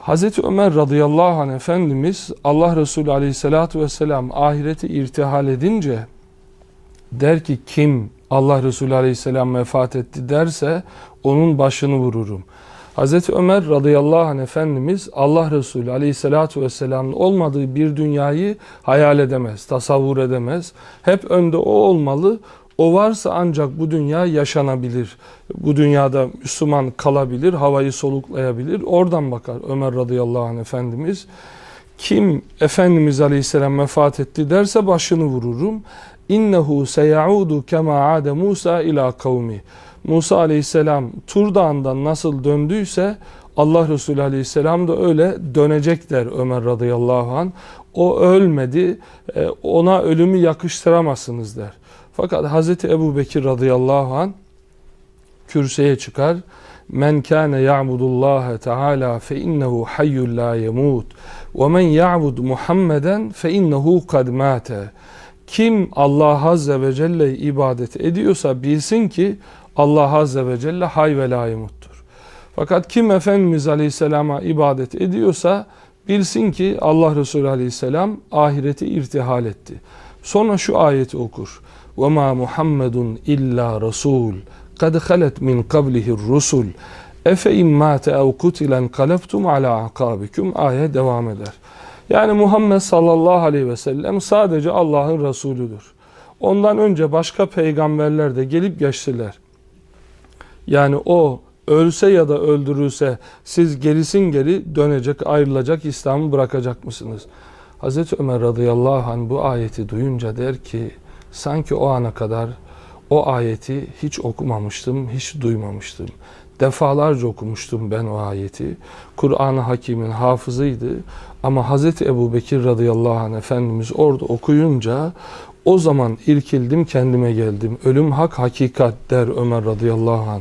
Hazreti Ömer radıyallahu anh Efendimiz Allah Resulü aleyhissalatu vesselam ahireti irtihal edince der ki kim Allah Resulü aleyhisselam vefat etti derse onun başını vururum. Hazreti Ömer radıyallahu anh Efendimiz Allah Resulü aleyhissalatu vesselamın olmadığı bir dünyayı hayal edemez, tasavvur edemez. Hep önde o olmalı. O varsa ancak bu dünya yaşanabilir. Bu dünyada Müslüman kalabilir, havayı soluklayabilir. Oradan bakar Ömer radıyallahu anh Efendimiz. Kim Efendimiz Aleyhisselam vefat etti derse başını vururum. İnnehu seyaudu kema ade Musa ila kavmi. Musa Aleyhisselam Tur Dağı'ndan nasıl döndüyse Allah Resulü Aleyhisselam da öyle dönecek der Ömer radıyallahu anh. O ölmedi, e, ona ölümü yakıştıramazsınız der. Fakat Hazreti Ebu Bekir radıyallahu anh kürsüye çıkar. Men kâne ya'budullâhe teâlâ fe innehu hayyul lâ yemût ve men ya'bud Muhammeden fe innehu kad mâte. Kim Allah Azze ve Celle ibadet ediyorsa bilsin ki Allah Azze ve Celle hay ve la. Fakat kim Efendimiz Aleyhisselam'a ibadet ediyorsa bilsin ki Allah Resulü Aleyhisselam ahireti irtihal etti. Sonra şu ayeti okur. وَمَا مُحَمَّدٌ اِلَّا رَسُولٌ قَدْ خَلَتْ مِنْ قَبْلِهِ الرُّسُلُ اَفَاِنْ مَاتَ اَوْ قُتِلًا قَلَبْتُمْ عَلَى عَقَابِكُمْ Ayet devam eder. Yani Muhammed sallallahu aleyhi ve sellem sadece Allah'ın Resulüdür. Ondan önce başka peygamberler de gelip geçtiler. Yani o ölse ya da öldürülse siz gerisin geri dönecek, ayrılacak, İslam'ı bırakacak mısınız? Hazreti Ömer radıyallahu anh bu ayeti duyunca der ki sanki o ana kadar o ayeti hiç okumamıştım, hiç duymamıştım. Defalarca okumuştum ben o ayeti. Kur'an-ı Hakim'in hafızıydı. Ama Hazreti Ebu Bekir radıyallahu anh Efendimiz orada okuyunca o zaman irkildim kendime geldim. Ölüm hak hakikat der Ömer radıyallahu anh.